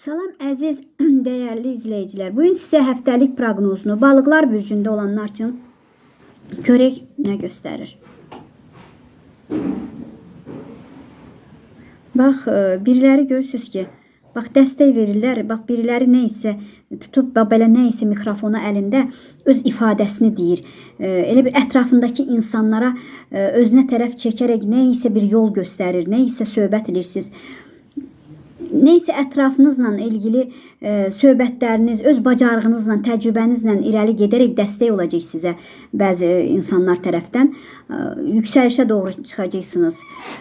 Salam əziz, dəyərli izləyicilər. Bu gün sizə həftəlik proqnozunu balıqlar bürcündə olanlar üçün görək nə göstərir. Bax, e, biriləri görürsüz ki, bax dəstək verirlər. Bax, biriləri nə isə tutub bax, belə nə isə mikrofonu əlində öz ifadəsini deyir. E, Elə bir ətrafındakı insanlara e, özünə tərəf çəkərək nə isə bir yol göstərir, nə isə söhbət edirsiniz. Neysə ətrafınızla ilgili e, söhbətləriniz, öz bacarığınızla, təcrübənizlə irəli gedərək dəstək olacaq sizə bəzi insanlar tərəfdən e, yüksəlişə doğru çıxacaqsınız.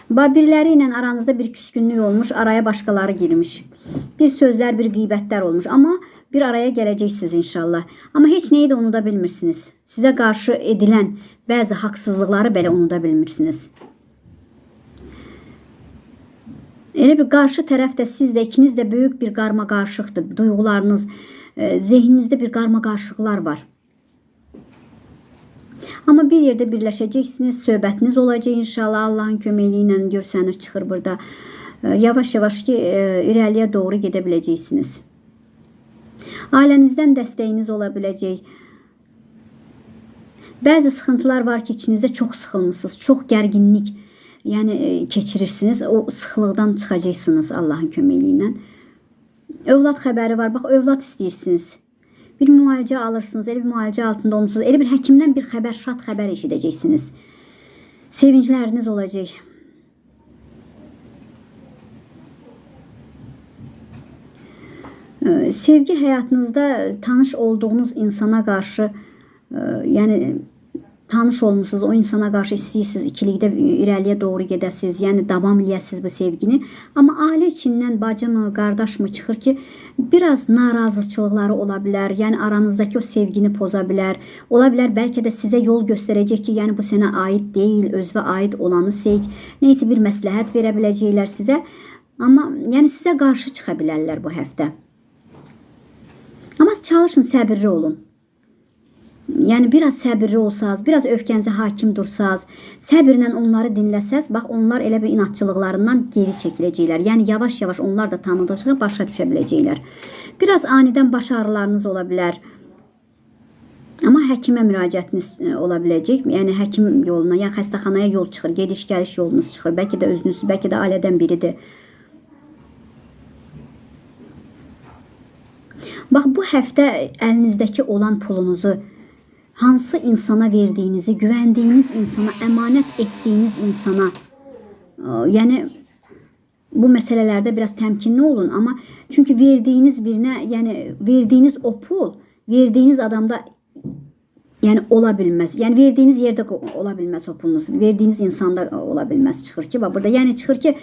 Bax biriləri ilə aranızda bir küskünlük olmuş, araya başqaları girmiş. Bir sözlər, bir qeybətlər olmuş, amma bir araya gələcəksiniz inşallah. Amma heç nəyi də unuda bilmirsiniz. Sizə qarşı edilən bəzi haqsızlıqları belə unuda bilmirsiniz. Elə bir qarşı tərəf də siz də ikiniz də böyük bir qarma qarışıqdır. Duyğularınız, e, zehninizdə bir qarma qarışıqlar var. Amma bir yerdə birləşəcəksiniz, söhbətiniz olacaq inşallah Allahın köməyi ilə görsəniz çıxır burada. E, Yavaş-yavaş ki e, irəliyə doğru gedə biləcəksiniz. Ailənizdən dəstəyiniz ola biləcək. Bəzi sıxıntılar var ki, içinizdə çox sıxılmısınız, çox gərginlik yəni e, keçirirsiniz. O sıxlıqdan çıxacaqsınız Allahın köməyi ilə. Övlad xəbəri var. Bax, övlad istəyirsiniz. Bir müalicə alırsınız, elə bir müalicə altında olmusunuz. Elə bir həkimdən bir xəbər, şad xəbər eşidəcəksiniz. Sevincləriniz olacaq. Ee, Sevgi həyatınızda tanış olduğunuz insana qarşı e, yəni tanış olmusunuz, o insana qarşı istəyirsiniz ikilikdə irəliyə doğru gedəsiniz, yəni davam eləyəsiniz bu sevgini. Amma ailə içindən bacımı, qardaşmı çıxır ki, biraz narazıçılıqları ola bilər. Yəni aranızdakı o sevgini poza bilər. Ola bilər bəlkə də sizə yol göstərəcək ki, yəni bu sənə aid deyil, özünə aid olanı seç. Nəysə bir məsləhət verə biləcəklər sizə. Amma yəni sizə qarşı çıxa bilərlər bu həftə. Amma çalışın səbirli olun. Yəni biraz səbirli olsaz, biraz öfkənizi hakim dursaz, səbirlə onları dinləsəz, bax onlar elə bir inatçılıqlarından geri çəkiləcəklər. Yəni yavaş-yavaş onlar da tanıdıqca başa düşə biləcəklər. Biraz anidən baş ağrılarınız ola bilər. Amma həkimə müraciətiniz e, ola biləcək. Yəni həkim yoluna, ya xəstəxanaya yol çıxır, gediş-gəliş yolunuz çıxır. Bəlkə də özünüz, bəlkə də ailədən biridir. Bax bu həftə əlinizdəki olan pulunuzu hansı insana verdiyinizi, güvəndiyiniz insana, əmanət etdiyiniz insana, ə, yəni bu məsələlərdə biraz təmkinli olun, amma çünki verdiyiniz birinə, yəni verdiyiniz o pul, verdiyiniz adamda Yəni ola bilməz. Yəni verdiyiniz yerdə ola bilməz o pulunuz. Verdiyiniz insanda ola bilməz çıxır ki, burada. Yəni çıxır ki,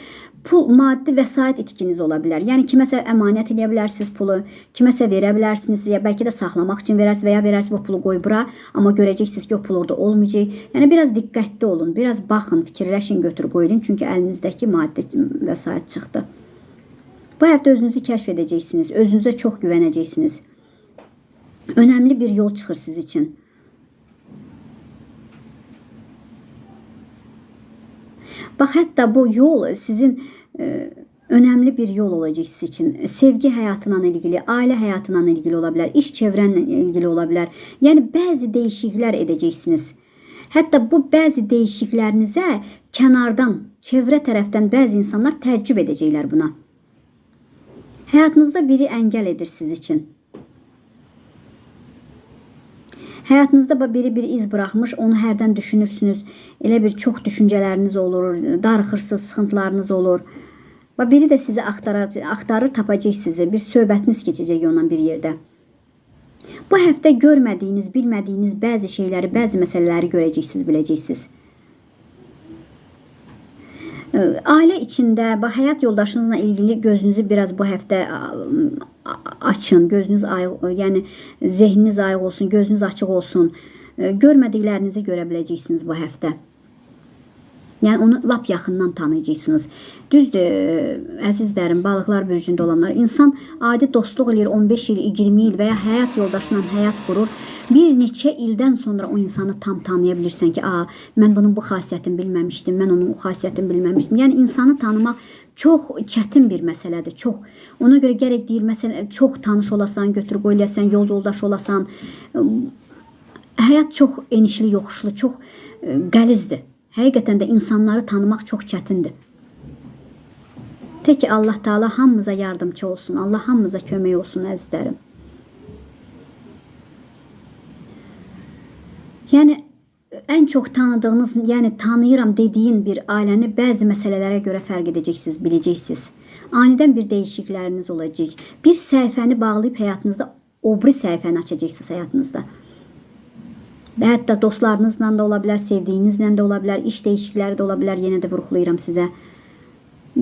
pul maddi vəsait itkiniz ola bilər. Yəni kiməsə əmanət edə bilərsiniz pulu, kiməsə verə bilərsiniz, ya bəlkə də saxlamaq üçün verərsiniz və ya verərsiniz bu pulu qoy bura, amma görəcəksiniz ki, o pul orada olmayacaq. Yəni biraz diqqətli olun, biraz baxın, fikirləşin, götür qoyun, çünki əlinizdəki maddi vəsait çıxdı. Bu həftə özünüzü kəşf edəcəksiniz, özünüzə çox güvənəcəksiniz. Önəmli bir yol çıxır siz üçün. Bax hətta bu yol sizin e, önemli bir yol olacak sizin için. Sevgi həyatından ilgili, ailə həyatından ilgili ola bilər, iş çevrənlə ilgili ola bilər. Yəni bəzi dəyişikliklər edəcəksiniz. Hətta bu bəzi dəyişikliklərinizə kənardan, çevrə tərəfdən bəzi insanlar təəccüb edəcəklər buna. Həyatınızda biri əngəl edir siz üçün. Həyatınızda biri bir iz buraxmış, onu hərdən düşünürsünüz. Elə bir çox düşüncələriniz olur, darıxırsınız, sıxıntılarınız olur. Və biri də sizi axtarır, axtarır, sizi. Bir söhbətiniz keçəcək onunla bir yerdə. Bu həftə görmədiyiniz, bilmədiyiniz bəzi şeyləri, bəzi məsələləri görəcəksiniz, biləcəksiniz. Ailə içində, bax həyat yoldaşınızla ilgili gözünüzü biraz bu həftə açın, gözünüz ayıq, yəni zehniniz ayıq olsun, gözünüz açıq olsun. Görmədiklərinizi görə biləcəksiniz bu həftə. Yəni onu lap yaxından tanıyacaqsınız. Düzdür, əzizlərim, balıqlar bürcündə olanlar, insan adi dostluq eləyir 15 il, 20 il və ya həyat yoldaşıyla həyat qurur. Bir neçə ildən sonra o insanı tam tanıya bilirsən ki, "A, mən bunun bu xasiyyətini bilməmişdim, mən onun o xasiyyətini bilməmişdim." Yəni insanı tanımaq çox çətin bir məsələdir, çox. Ona görə gərək deyir, məsələn, çox tanış olasan, götür qoy eləsən, yol yoldaş olasan. Həyat çox enişli, yoxuşlu, çox e, qəlizdir. Həqiqətən də insanları tanımaq çox çətindir. Tək Allah Taala hamımıza yardımçı olsun. Allah hamımıza kömək olsun əzizlərim. Yəni ən çox tanıdığınız, yəni tanıyıram dediyin bir ailəni bəzi məsələlərə görə fərq edəcəksiniz, biləcəksiniz. Anidən bir dəyişiklikləriniz olacaq. Bir səhifəni bağlayıb həyatınızda o biri səhifəni açacaqsınız həyatınızda. Və hətta dostlarınızla da ola bilər, sevdiyinizlə də ola bilər, iş dəyişiklikləri də ola bilər. Yenə də vurğulayıram.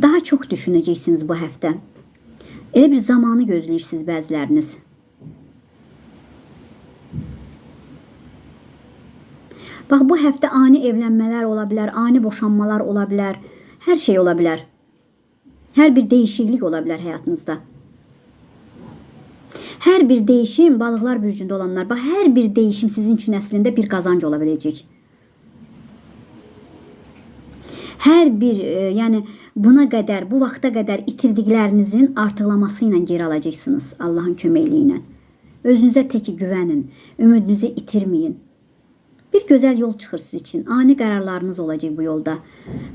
Daha çox düşünəcəksiniz bu həftə. Elə bir zamanı gözləyirsiniz bəziləriniz. Bax bu həftə ani evlənmələr ola bilər, ani boşanmalar ola bilər. Hər şey ola bilər. Hər bir dəyişiklik ola bilər həyatınızda. Hər bir değişim balıqlar bürcündə olanlar, bax hər bir değişim sizin üçün əslində bir qazanc ola biləcək. Hər bir, e, yəni buna qədər, bu vaxta qədər itirdiklərinizin artıqlaması ilə geri alacaqsınız Allahın köməkliyi ilə. Özünüzə tək güvənin, ümidinizi itirməyin. Bir gözəl yol çıxır siz üçün. Ani qərarlarınız olacaq bu yolda.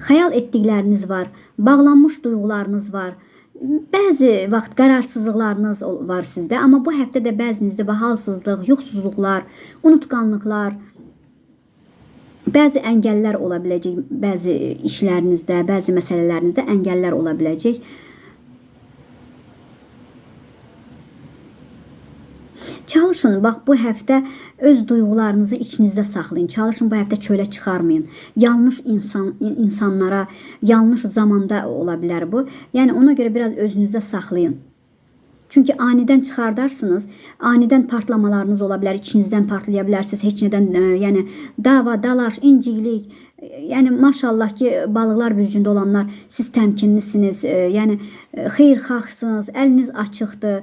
Xəyal etdikləriniz var, bağlanmış duyğularınız var. Bəzi vaxt qərarsızlıqlarınız var sizdə, amma bu həftə də bəzinizdə bu halsızlıq, yoxsuzluqlar, unutqanlıqlar, bəzi əngəllər ola biləcək, bəzi işlərinizdə, bəzi məsələlərinizdə əngəllər ola biləcək. Çalışın, bax bu həftə öz duyğularınızı içinizdə saxlayın. Çalışın bu həftə çölə çıxarmayın. Yanlış insan insanlara, yanlış zamanda ola bilər bu. Yəni ona görə biraz özünüzdə saxlayın. Çünki anidən çıxardarsınız, anidən partlamalarınız ola bilər, içinizdən partlaya bilərsiniz, heç nədən, ə, yəni dava, dalaş, inciklik, ə, yəni maşallah ki, balıqlar bürcündə olanlar siz təmkinlisiniz, ə, yəni xeyirxahsınız, əliniz açıqdır.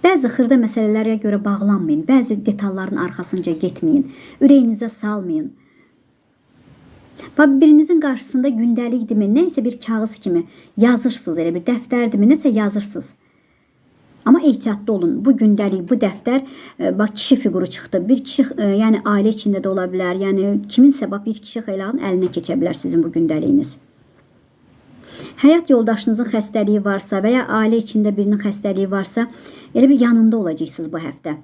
Bəzi xırda məsələlərə görə bağlanmayın. Bəzi detalların arxasınca getməyin. Ürəyinizə salmayın. Və birinizin qarşısında gündəlikdimi, nə isə bir kağız kimi yazırsınız, elə bir dəftərdimi, nəsə yazırsınız. Amma ehtiyatlı olun. Bu gündəlik, bu dəftər e, bax kişi fiquru çıxdı. Bir kişi, e, yəni ailə içində də ola bilər. Yəni kiminsə bax bir kişi xeylanın əlinə keçə bilər sizin bu gündəliyiniz. Həyat yoldaşınızın xəstəliyi varsa və ya ailə içində birinin xəstəliyi varsa, elə bir yanında olacaqsınız bu həftə.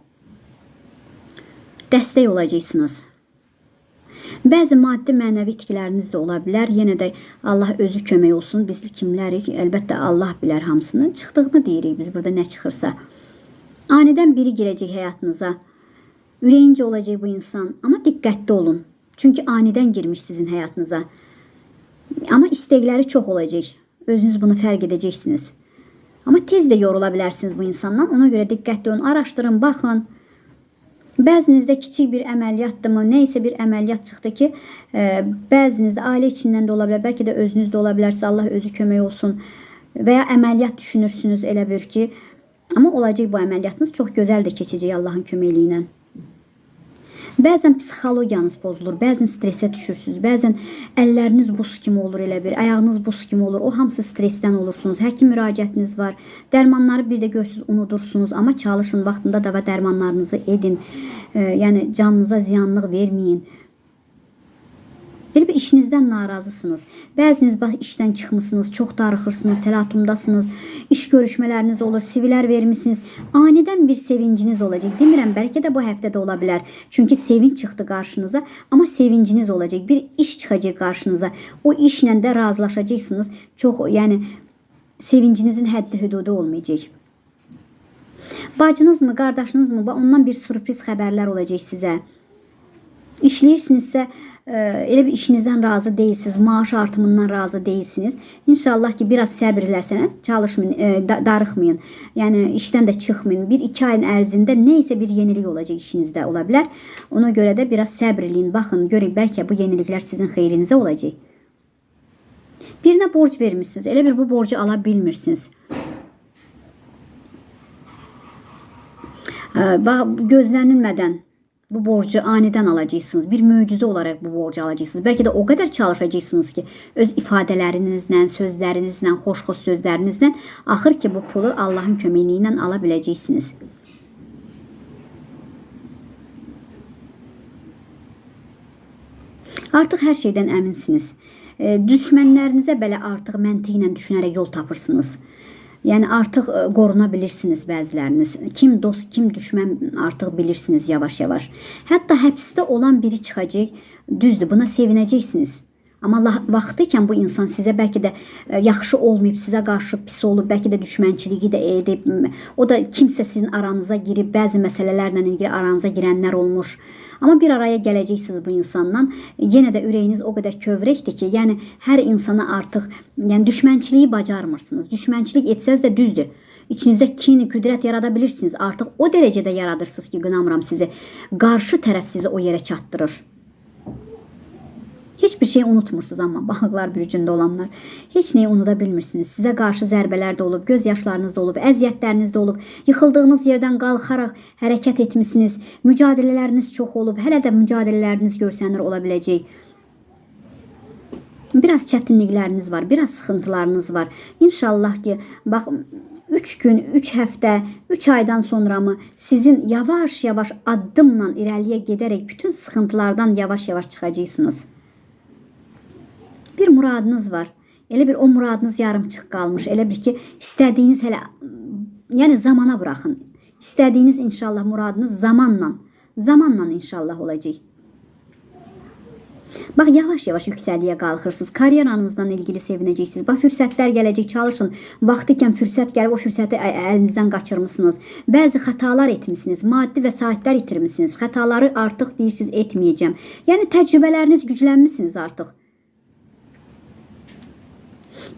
Dəstək olacaqsınız. Bəzi maddi mənəvi itkiləriniz də ola bilər. Yenə də Allah özü kömək olsun. Biz kimlərik? Əlbəttə Allah bilər hamısının. Çıxdığını deyirik biz burada nə çıxırsa. Anidən biri girəcək həyatınıza. Ürəyincə olacaq bu insan. Amma diqqətli olun. Çünki anidən girmiş sizin həyatınıza. Amma istəkləri çox olacaq. Özünüz bunu fərq edəcəksiniz. Amma tez də yorula bilərsiniz bu insandan. Ona görə diqqətli olun, araşdırın, baxın. Bəzinizdə kiçik bir əməliyyatdımı, nə isə bir əməliyyat çıxdı ki, e, bəzinizdə ailə içindən də ola bilər, bəlkə də özünüzdə ola bilərsə Allah özü kömək olsun və ya əməliyyat düşünürsünüz elə bir ki, amma olacaq bu əməliyyatınız çox gözəl də keçəcək Allahın köməkliyi ilə. Bəzən psixologiyanız pozulur, bəzən stressə düşürsüz, bəzən əlləriniz buz kimi olur elə bir, ayağınız buz kimi olur. O hamısı stressdən olursunuz. Həkim müraciətiniz var. Dərmanları bir də görürsüz unudursunuz, amma çalışın vaxtında dava dərmanlarınızı edin. E, yəni canınıza ziyanlıq verməyin. Elə bir işinizdən narazısınız. Bəziniz bax işdən çıxmısınız, çox darıxırsınız, təlatumdasınız, iş görüşmələriniz olur, sivilər vermisiniz. Anidən bir sevinciniz olacaq. Demirəm, bəlkə də bu həftədə ola bilər. Çünki sevinç çıxdı qarşınıza, amma sevinciniz olacaq. Bir iş çıxacaq qarşınıza. O işlə də razılaşacaqsınız. Çox, yəni sevincinizin həddi hüdudu olmayacaq. Bacınızmı, qardaşınızmı, ondan bir sürpriz xəbərlər olacaq sizə. İşləyirsinizsə, elə bir işinizdən razı deyilsiniz, maaş artımından razı deyilsiniz. İnşallah ki, biraz səbr eləsəniz, çalışmayın, e, da- darıxmayın. Yəni işdən də çıxmayın. 1-2 ayın ərzində nə bir yenilik olacaq işinizdə ola bilər. Ona görə də biraz səbr eləyin. Baxın, görün bəlkə bu yeniliklər sizin xeyrinizə olacaq. Birinə borc vermisiniz. Elə bir bu borcu ala bilmirsiniz. Ə, bax, gözlənilmədən Bu borcu aniden alacaqsınız. Bir möcüzə olaraq bu borcu alacaqsınız. Bəlkə də o qədər çalışacaqsınız ki, öz ifadələrinizlə, sözlərinizlə, xoş-xoş sözlərinizlə axır ki bu pulu Allahın köməyi ilə ala biləcəksiniz. Artıq hər şeydən əminsiniz. E, düşmənlərinizə belə artıq məntiqlə düşünərək yol tapırsınız. Yəni artıq e, qoruna bilirsiniz bəziləriniz. Kim dost, kim düşmən artıq bilirsiniz yavaş-yavaş. Hətta həbsdə olan biri çıxacaq. Düzdür, buna sevinəcəksiniz. Amma vaxtı ikən bu insan sizə bəlkə də e, yaxşı olmayıb, sizə qarşı pis olub, bəlkə də düşmənçiliyi də edib. O da kimsə sizin aranıza girib, bəzi məsələlərlə ilgili aranıza girənlər olmuş. Amma bir araya gələcəksiniz bu insandan. Yenə də ürəyiniz o qədər kövrəkdir ki, yəni hər insana artıq yəni düşmənçiliyi bacarmırsınız. Düşmənçilik etsəz də düzdür. İçinizdə kin, qüdrət yarada bilirsiniz. Artıq o dərəcədə yaradırsınız ki, qınamıram sizi. Qarşı tərəf sizi o yerə çatdırır. Hiçbir şey unutmursunuz amma balıqlar bürcündə olanlar heç nəyi unuda bilmirsiniz. Sizə qarşı zərbələr də olub, göz yaşlarınız da olub, əziyyətləriniz də olub. Yıxıldığınız yerdən qalxaraq hərəkət etmisiniz. Mücadilələriniz çox olub. Hələ də mücadilələriniz görsənir ola biləcək. Biraz çətinlikləriniz var, biraz sıxıntılarınız var. İnşallah ki, bax 3 gün, 3 həftə, 3 aydan sonra mı sizin yavaş-yavaş addımla irəliyə gedərək bütün sıxıntılardan yavaş-yavaş çıxacaqsınız. Bir muradınız var. Elə bir o muradınız yarımçıq qalmış. Elə bir ki, istədiyiniz hələ yəni zamana buraxın. İstədiyiniz inşallah muradınız zamanla, zamanla inşallah olacaq. Bax yavaş-yavaş yüksəliyə qalxırsınız. Karyeranızdan ilgili sevinəcəksiniz. Bax fürsətlər gələcək, çalışın. Vaxtı ikən fürsət gəlib o fürsəti əlinizdən qaçırmısınız. Bəzi xətalar etmisiniz. Maddi vəsaitlər itirmisiniz. Xətaları artıq deyirsiniz etməyəcəm. Yəni təcrübələriniz güclənmisiniz artıq.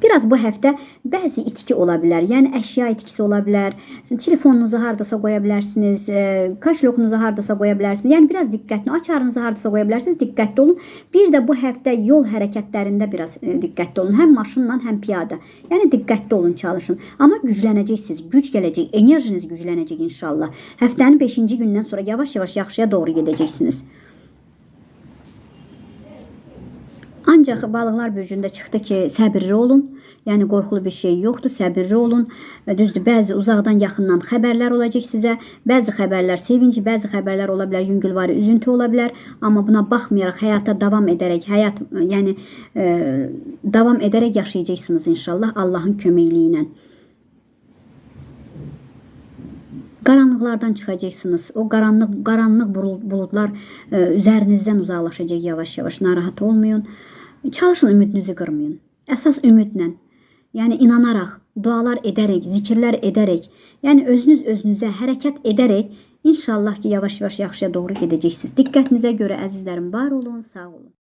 Biraz bu həftə bəzi itki ola bilər. Yəni əşya itkisi ola bilər. Telefonunuzu hardasa qoya bilərsiniz, e, kaşlokunuzu hardasa qoya bilərsiniz. Yəni biraz diqqətli, açarınızı hardasa qoya bilərsiniz. Diqqətli olun. Bir də bu həftə yol hərəkətlərində biraz e, diqqətli olun. Həm maşınla, həm piyada. Yəni diqqətli olun, çalışın. Amma güclənəcəksiniz. Güc gələcək, enerjiniz güclənəcək inşallah. Həftənin 5-ci gündən sonra yavaş-yavaş yaxşıya doğru gedəcəksiniz. Ancaq balıqlar bürcündə çıxdı ki, səbirli olun. Yəni qorxulu bir şey yoxdur, səbirli olun. E, Düzdür, bəzi uzaqdan, yaxından xəbərlər olacaq sizə. Bəzi xəbərlər sevinci, bəzi xəbərlər ola bilər, yüngülvari, üzüntü ola bilər. Amma buna baxmayaraq həyata davam edərək, həyat e, yəni e, davam edərək yaşayacaqsınız inşallah Allahın köməkliyi ilə. Qaranlıqlardan çıxacaqsınız. O qaranlıq qaranlıq bulu- buludlar e, üzərinizdən uzaqlaşacaq yavaş-yavaş. Narahat olmayın. Çalışın ümidinizi qırmayın. Əsas ümidlə. Yəni inanaraq, dualar edərək, zikirlər edərək, yəni özünüz özünüzə hərəkət edərək inşallah ki yavaş-yavaş yaxşıya doğru gedəcəksiniz. Diqqətinizə görə əzizlərim var olun, sağ olun.